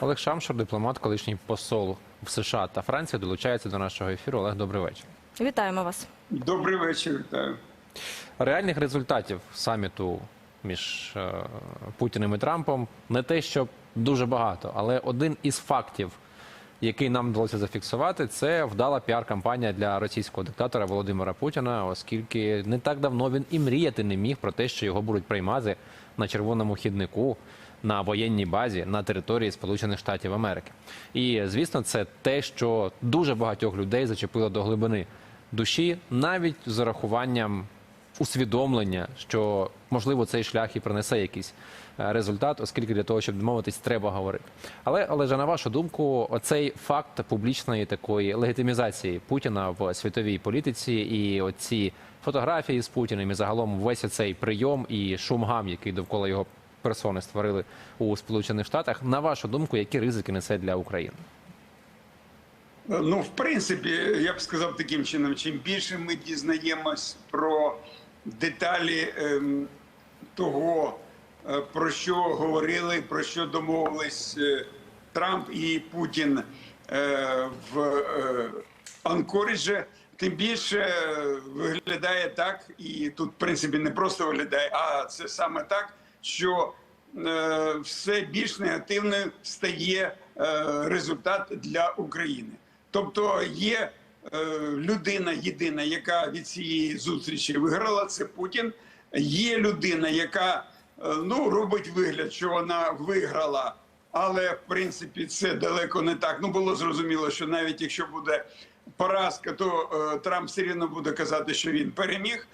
Олег Шамшур, дипломат, колишній посол в США та Франції, долучається до нашого ефіру. Олег, добрий вечір. Вітаємо вас. Добрий вечір. Вітаю. Реальних результатів саміту між е, Путіним і Трампом не те, що дуже багато, але один із фактів, який нам вдалося зафіксувати, це вдала піар-кампанія для російського диктатора Володимира Путіна, оскільки не так давно він і мріяти не міг про те, що його будуть приймати на червоному хіднику. На воєнній базі на території Сполучених Штатів Америки, і звісно, це те, що дуже багатьох людей зачепило до глибини душі, навіть з урахуванням усвідомлення, що можливо цей шлях і принесе якийсь е, результат, оскільки для того, щоб домовитись, треба говорити. Але але Олеже, на вашу думку, оцей факт публічної такої легітимізації Путіна в світовій політиці і оці фотографії з Путіним і загалом весь цей прийом і шумгам, який довкола його персони створили у Сполучених Штатах. На вашу думку, які ризики несе для України? Ну, в принципі, я б сказав таким чином: чим більше ми дізнаємось про деталі ем, того, е, про що говорили, про що домовились е, Трамп і Путін е, в е, Анкоріджі, тим більше е, виглядає так, і тут, в принципі, не просто виглядає, а це саме так, що е, все більш негативним стає е, результат для України. Тобто є е, людина єдина, яка від цієї зустрічі виграла, це Путін. Є людина, яка ну робить вигляд, що вона виграла, але в принципі це далеко не так. Ну було зрозуміло, що навіть якщо буде поразка, то Трамп все рівно буде казати, що він переміг.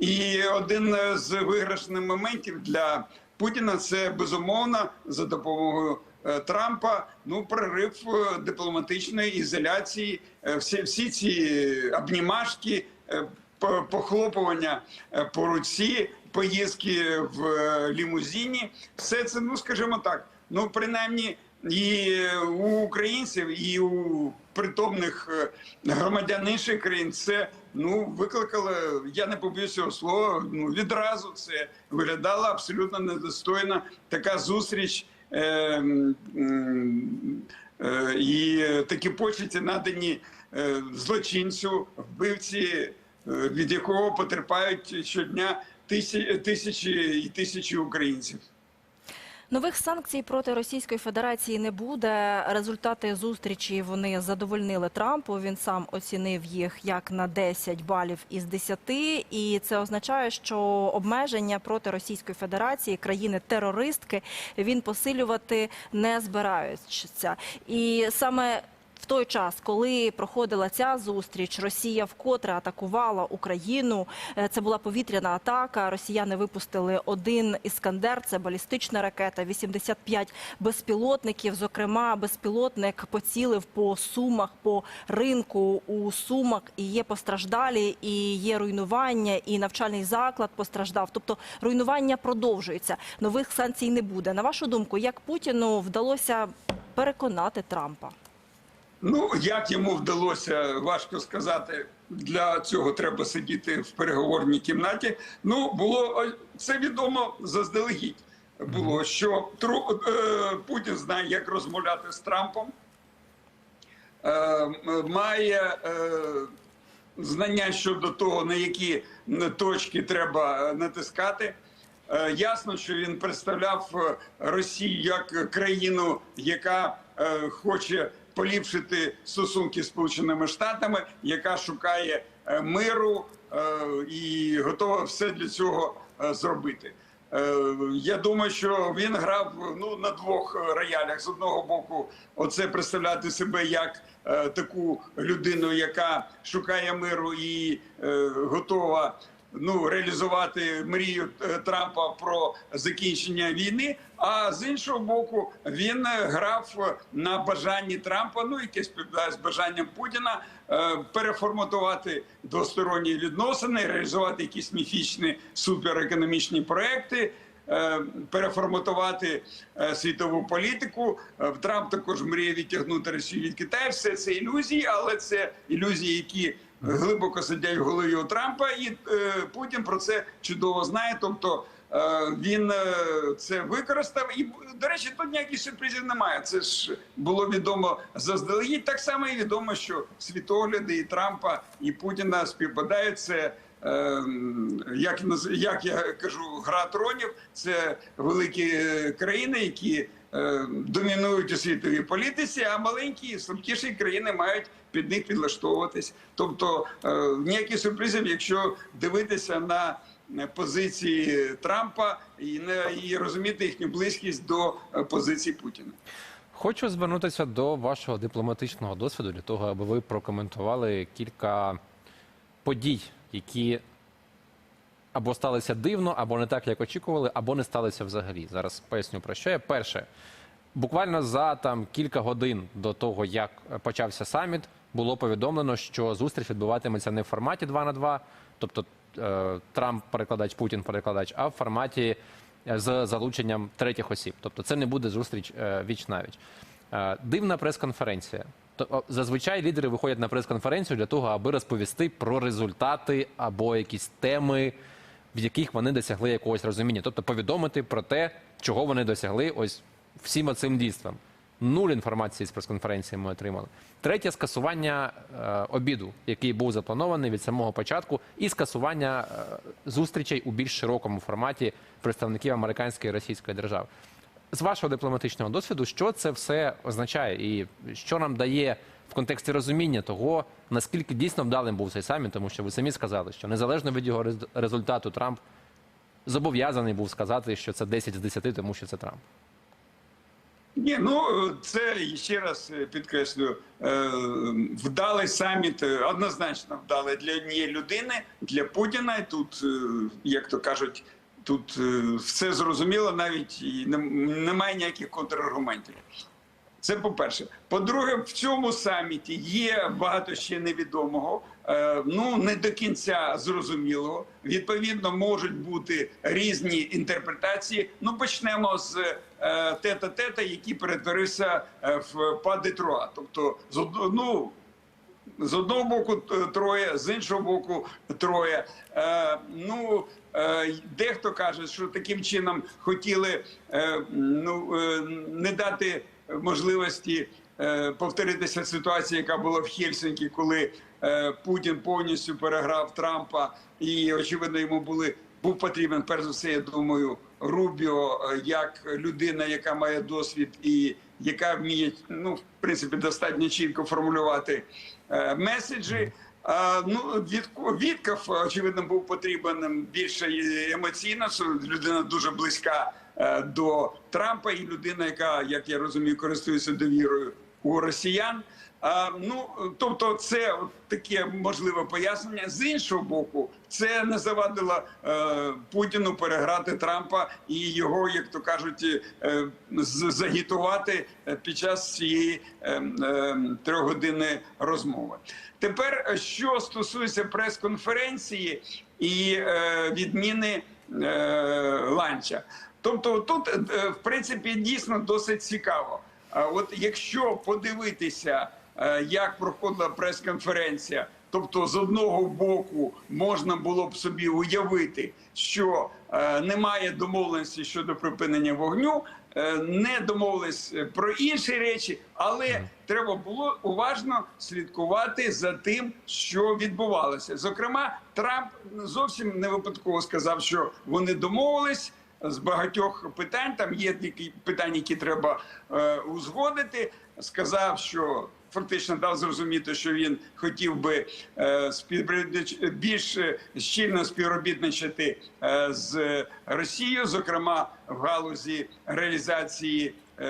І один з виграшних моментів для Путіна це безумовно за допомогою е, Трампа. Ну, прорив е, дипломатичної ізоляції, е, всі, всі ці обнімашки, е, похлопування е, по руці, поїздки в е, лімузині. Все це, ну скажімо так, ну принаймні. І у українців, і у притомних е, громадян інших країн це ну викликало. Я не побоюсь цього слова. Ну відразу це виглядало абсолютно недостойно. Така зустріч. Е, е, і такі почесті надані е, злочинцю, вбивці, е, від якого потерпають щодня тисячі і тисячі українців. Нових санкцій проти Російської Федерації не буде. Результати зустрічі вони задовольнили Трампу. Він сам оцінив їх як на 10 балів із 10. І це означає, що обмеження проти Російської Федерації країни-терористки він посилювати не збираються. І саме в той час, коли проходила ця зустріч, Росія вкотре атакувала Україну. Е, Це була повітряна атака. Росіяни випустили один іскандер, це балістична ракета, 85 безпілотників. Зокрема, безпілотник поцілив по сумах, по ринку у сумах. І є постраждалі, і є руйнування, і навчальний заклад постраждав. Тобто руйнування продовжується. Нових санкцій не буде. На вашу думку, як Путіну вдалося переконати Трампа? Ну як йому вдалося, важко сказати. Для цього треба сидіти в переговорній кімнаті. Ну було це відомо заздалегідь. Було що Тру, е, Путін знає, як розмовляти з Трампом, е, має е, знання щодо того, на які точки треба е, натискати. Е, Ясно, що він представляв е, Росію як країну, яка е, хоче поліпшити стосунки з Сполученими Штатами, яка шукає е, миру е, і готова все для цього е, зробити. Я думаю, що він грав ну на двох роялях. З одного боку, оце представляти себе як таку людину, яка шукає миру і готова ну реалізувати мрію е, Трампа про закінчення війни. А з іншого боку, він е, грав е, на бажанні Трампа, ну яке співпадає з бажанням Путіна, переформатувати двосторонні відносини, реалізувати якісь міфічні суперекономічні проекти. Переформатувати світову політику. Трамп також мріє відтягнути Росію від Китаю. Все це ілюзії, але це ілюзії, які глибоко сидять в голові у Трампа, і е, Путін про це чудово знає. Тобто е, він е, це використав. І до речі, тут ніяких сюрпризів немає. Це ж було відомо заздалегідь. Так само і відомо, що світогляди і Трампа і Путіна співпадають. Це як, як я кажу, гра тронів. Це великі країни, які домінують у світовій політиці, а маленькі і слабкіші країни мають під них підлаштовуватись. Тобто е, ніяких сюрпризів, якщо дивитися на е, позиції Трампа і не і розуміти їхню близькість до е, позиції Путіна. Хочу звернутися до вашого дипломатичного досвіду для того, аби ви прокоментували кілька подій, які або сталися дивно, або не так, як очікували, або не сталися взагалі. Зараз поясню про що я. Перше, буквально за там кілька годин до того, як почався саміт, було повідомлено, що зустріч відбуватиметься не в форматі 2 на 2, тобто е, Трамп перекладач, Путін перекладач, а в форматі е, з залученням третіх осіб. Тобто це не буде зустріч е, віч навіч. Е, Дивна прес-конференція. Зазвичай лідери виходять на прес-конференцію для того, аби розповісти про результати або якісь теми, в яких вони досягли якогось розуміння. Тобто повідомити про те, чого вони досягли ось всім оцим дійством. Нуль інформації з прес-конференції ми отримали. Третє скасування е, обіду, який був запланований від самого початку, і скасування е, зустрічей у більш широкому форматі представників американської і російської держави. З вашого дипломатичного досвіду, що це все означає, і що нам дає в контексті розуміння того, наскільки дійсно вдалим був цей саміт, тому що ви самі сказали, що незалежно від його результату, Трамп зобов'язаний був сказати, що це 10 з 10, тому що це Трамп. Ні, ну це ще раз е, підкреслюю, е, вдалий саміт, е, однозначно вдалий для однієї людини, для Путіна. Тут, як то кажуть, тут все зрозуміло, навіть немає ніяких контраргументів. Це по-перше. По-друге, в цьому саміті є багато ще невідомого, е, ну не до кінця зрозумілого. Відповідно, можуть бути різні інтерпретації. Ну, почнемо з е, тета-тета, який перетворився е, в па Детруа. Тобто, з ну, з одного боку троє, з іншого боку троє. Е, ну, дехто каже, що таким чином хотіли ну, не дати можливості е, повторитися ситуація, яка була в Хельсинкі, коли е, Путін повністю переграв Трампа, і очевидно йому були був потрібен перш за все, я думаю, Рубіо е, як людина, яка має досвід і яка вміє ну в принципі достатньо чітко формулювати меседжі. А, ну, від, Вітков, очевидно, був потрібен більше емоційно, що людина дуже близька до Трампа, і людина, яка, як я розумію, користується довірою у росіян. А, ну, тобто, це таке можливе пояснення. З іншого боку, це не завадило е, Путіну переграти Трампа і його, як то кажуть, е, загітувати е, під час цієї е, е, трьохгодинної розмови. Тепер, е, що стосується прес-конференції і е, відміни е, ланча, тобто тут, е, в принципі, дійсно досить цікаво. От якщо подивитися, е, як проходила прес-конференція, тобто з одного боку можна було б собі уявити, що е, немає домовленості щодо припинення вогню, е, не домовились про інші речі, але треба було уважно слідкувати за тим, що відбувалося. Зокрема, Трамп зовсім не випадково сказав, що вони домовились з багатьох питань. Там є такі питання, які треба е, узгодити. Сказав, що фактично дав зрозуміти, що він хотів би е, співробітнич- більш щільно співробітничати е, з Росією, зокрема в галузі реалізації е,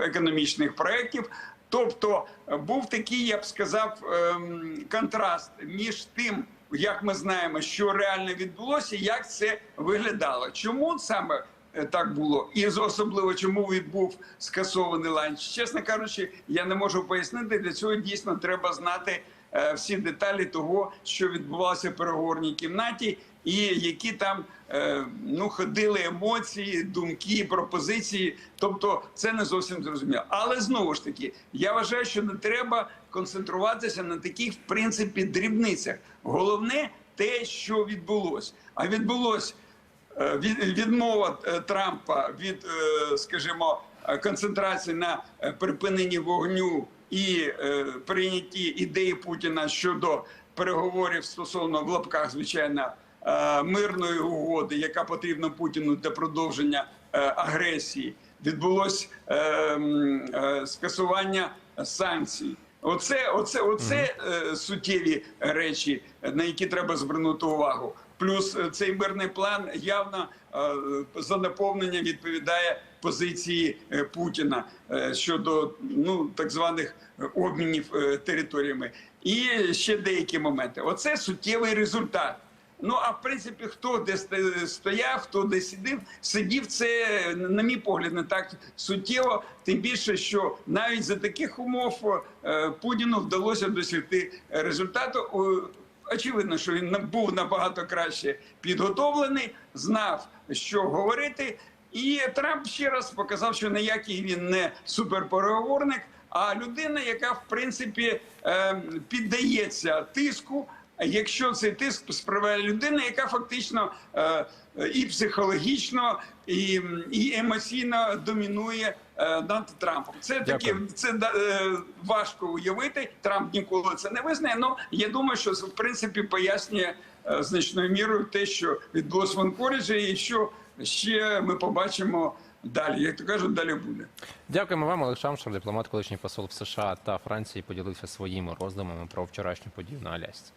економічних проєктів. Тобто е, був такий, я б сказав, ем, контраст між тим, як ми знаємо, що реально відбулося, як це виглядало. Чому саме е, так було, і особливо чому відбув скасований ланч? Чесно кажучи, я не можу пояснити. Для цього дійсно треба знати е, всі деталі того, що відбувалося в переговорній кімнаті, і які там е, ну ходили емоції, думки, пропозиції. Тобто, це не зовсім зрозуміло. Але знову ж таки, я вважаю, що не треба концентруватися на таких, в принципі, дрібницях. Головне те, що відбулося. А відбулось е, відмова е, Трампа від, скажімо, концентрації на припиненні вогню і е, прийнятті ідеї Путіна щодо переговорів стосовно в лапках, звичайно, мирної угоди, яка потрібна Путіну для продовження е, агресії, відбулось е, е, скасування санкцій. Оце, оце, оце е, суттєві речі, на які треба звернути увагу. Плюс е, цей мирний план явно е, за наповнення відповідає позиції е, Путіна е, щодо ну так званих е, обмінів е, територіями. І ще деякі моменти. Оце суттєвий результат. Ну а в принципі, хто де стояв, хто де сидів, сидів, це на мій погляд не так суттєво. Тим більше, що навіть за таких умов е, Путіну вдалося досягти результату. Очевидно, що він був набагато краще підготовлений, знав, що говорити. І Трамп ще раз показав, що ніякий він не суперпереговорник, а людина, яка в принципі е, піддається тиску. Якщо цей тиск справляє людина, яка фактично е, і психологічно, і, і емоційно домінує е, над Трампом. Це таке це е, важко уявити. Трамп ніколи це не визнає. Ну я думаю, що це в принципі пояснює е, значною мірою те, що відбулося в Анкоріджі, і що ще ми побачимо далі. Як то кажуть, далі буде. Дякуємо вам, Олег Шамшер, дипломат, колишній посол в США та Франції, поділився своїми роздумами про вчорашню подію на Алясці.